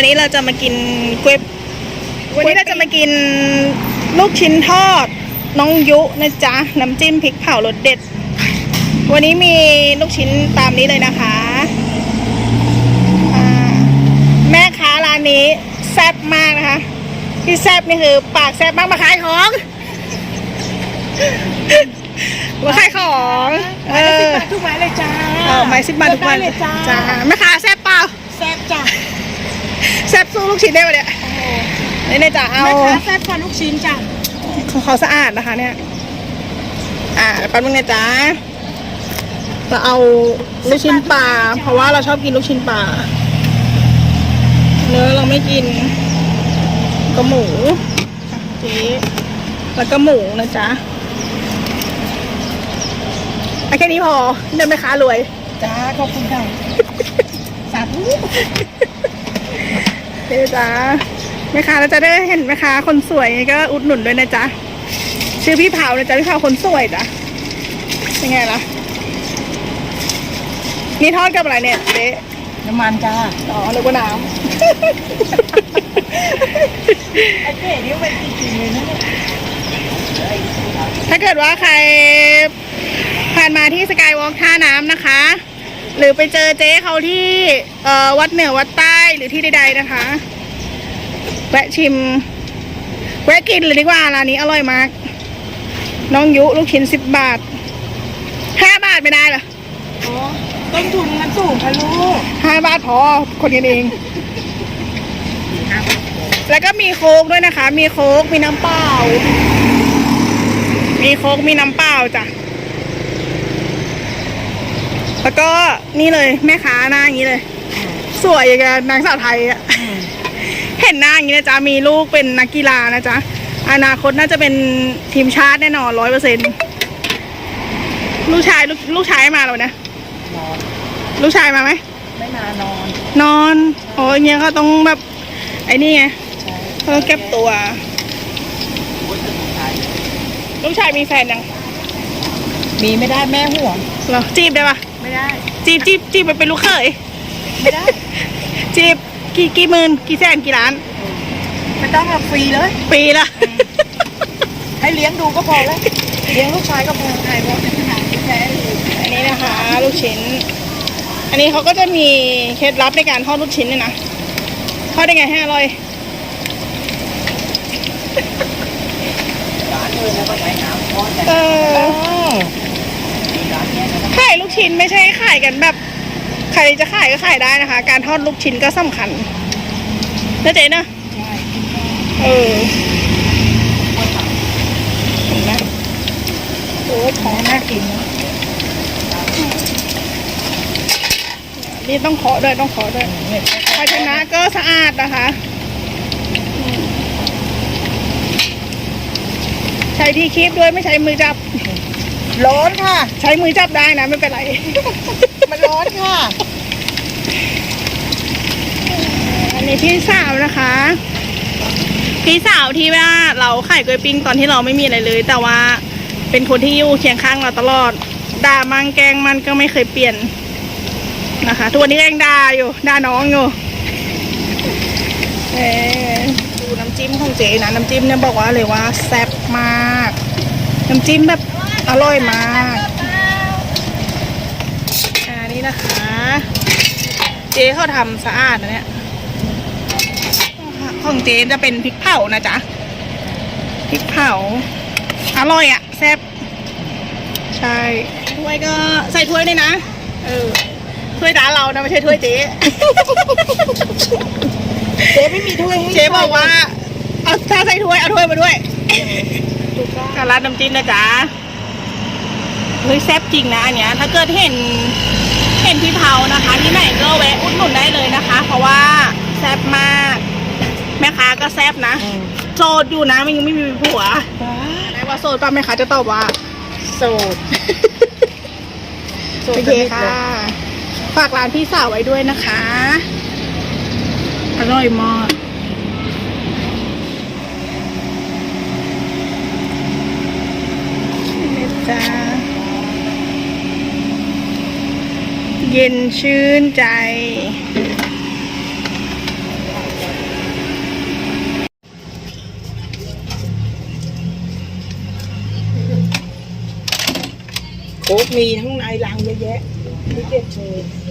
วันนี้เราจะมากินกล้วยวันนี้เราจะมากินลูกชิ้นทอด น้องยุนะจ๊ะ น้ำจิ้มพริกเผารสเด็ด วันนี้มีลูกชิ้นตามนี้เลยนะคะอ่าแม่ค้าร้านนี้แซ่บมากนะคะ ที่แซ่บนี่คือ ปากแซ่บมากมาขายของมาขายของ เออทุกไม้เลยจ้าเอาไม้สิบบาททุกวันได้เลยจ้าจ้าแม่ค้าแซ่บเปล่า แซ่บจ้า แซ่บสู้ลูก ชิ้นได้ปะเนี่ยนี่เนี่ยจ้ะเอาแม่ค้าแซ่บกว่าลูกชิ้นจ้าของเขาสะอาดนะคะ เนี่ย อ่าแป๊บนึงนะจ๊ะเราเอาลูกชิ้นปลาเพราะว่าเราชอบกินลูกชิ้นปลาเนื้อเราไม่กิน ก็หมูจีแล้วก็หมูนะจ๊ะเอาแค่นี้พอเดินไปค้ารวย จ้าขอบคุณค่ะ สาธุ เดี๋ยวจ้าแม่ค้าเราจะได้เห็นแม่ค้าคนสวยก็อุดหนุนด้วยนะจ๊ะชื่อพี่เผานะจ๊ะพี่เผาคนสวยจ้ะเป็นไงล่ะนี่ทอดกับอะไรเนี่ยเจ๊น้ำมันจ้าอ๋อนึกว่าน้ไอ้เก๋นี่เป็นจริงๆเลยนะเนี่ยำถ้าเกิดว่าใครผ่านมาที่สกายวอล์กท่าน้ำนะคะ หรือไปเจอเจ๊เขาที่เอ่อวัดเหนือวัดใต้หรือที่ใดๆนะคะ แวะชิม แวะกินเลยดีกว่าร้านนี้อร่อยมาก น้องยุลูกชิ้นสิบบาทห้าบาทไม่ได้เหรออ๋อต้นทุนมันสูงค่ะลูกห้าบาทพอคนกันเอง แล้วก็มีโค้กด้วยนะคะ มีโค้กมีน้ำเปล่า มีโค้กมีน้ำเปล่าจ้ะ แล้วก็นี่เลยแม่ค้าหน้าอย่างนี้เลย สวยอย่างกับนางสาวไทยอะเห็นหน้าอย่างนี้นะจ๊ะมีลูกเป็นนักกีฬานะจ๊ะอนาคตน่าจะเป็นทีมชาติแน่นอนร้อยเปอร์เซ็นลูกชายลูกลูกชายมาแล้วนะนอนลูกชายมาไหมไม่มานอน นอนโอ้ยเงี้ยเขาต้องแบบไอ้นี่ไงใช่เขาต้องเก็บตัว ลูกชายมีแฟนยังมีไม่ได้แม่ห่วงเหรอจีบได้ปะ ไม่ได้ จีบจีบจีบไปเป็นลูกเขยไม่ได้ จีบกี่กี่หมื่นกี่แสนกี่ล้านไม่ต้องมาฟรีเลย ปีละ ให้เลี้ยงดูก็พอแล้ว เลี้ยงลูกชายก็พอใครเพราะเป็นทหารแท้เลยอันนี้นะคะ ลูกชิ้น อันนี้เขาก็จะมีเคล็ดลับในการทอดลูกชิ้นด้วยนะทอดได้ไงให้อร่อยร้านเลยแล้วก็ใช้น้ำทอดแต่เออ ร้านเนี้ยนะ ขายลูกชิ้นไม่ใช่ขายกันแบบใครจะขายก็ขายได้นะคะ การทอดลูกชิ้นก็สำคัญนะเจ๊นะเออเห็นไหมโอ้ของน่ากินนะนี่ต้องขอด้วยต้องขอด้วยภาชนะก็สะอาดนะคะ ใช้ที่คีบด้วยไม่ใช้มือจับ ร้อนค่ะ ใช้มือจับได้นะไม่เป็นไร มันร้อนค่ะ อันนี้พี่สาวนะคะ พี่สาวที่ว่าเราขายกล้วยปิ้งตอนที่เราไม่มีอะไรเลย แต่ว่าเป็นคนที่อยู่เคียงข้างเราตลอดด่ามันแกล้งมันก็ไม่เคยเปลี่ยนนะคะทุกวันนี้ก็ยังด่าอยู่ด่าน้องอยู่เออดูน้ำจิ้มของเจ๊นะน้ำจิ้มเนี่ยบอกว่าเลยว่าแซ่บมาก น้ำจิ้มแบบ อร่อยมากอันนี้นะคะ เจ๊เขาทำสะอาดนะเนี่ยของเจ๊จะเป็นพริกเผานะจ๊ะพริกเผา อร่อยอะ่ะแซ่บใช่ถ้วยก็ใส่ถ้วยด้วยนะ เออถ้วยร้านเรานะไม่ใช่ถ้วยเจ๊เจ๊ไม่มีถ้วยให้เจ๊บอกว่าเอาถ้าใส่ถ้วยเอาถ้วยมาด้วยถูกต้องกับร้านน้ำจิ้มนะจ๊ะ เฮ้ยแซ่บจริงนะอันเนี้ยถ้าเกิดเห็นเห็นพี่เผานะคะ ที่ไหนก็แวะอุดหนุนได้เลยนะคะ เพราะว่าแซ่บมาก แม่ค้าก็แซ่บนะอืมโสดอยู่นะมันยังไม่มีผัวได้ว่าโสดป่ะแม่ค้าจะตอบว่า โสดโอเคค่ะ ฝากร้านพี่สาวไว้ด้วยนะคะ อร่อยมากนี่จ้า เย็นชื่นใจ โคกมีทั้งในรังเยอะแยะที่เก็บเชย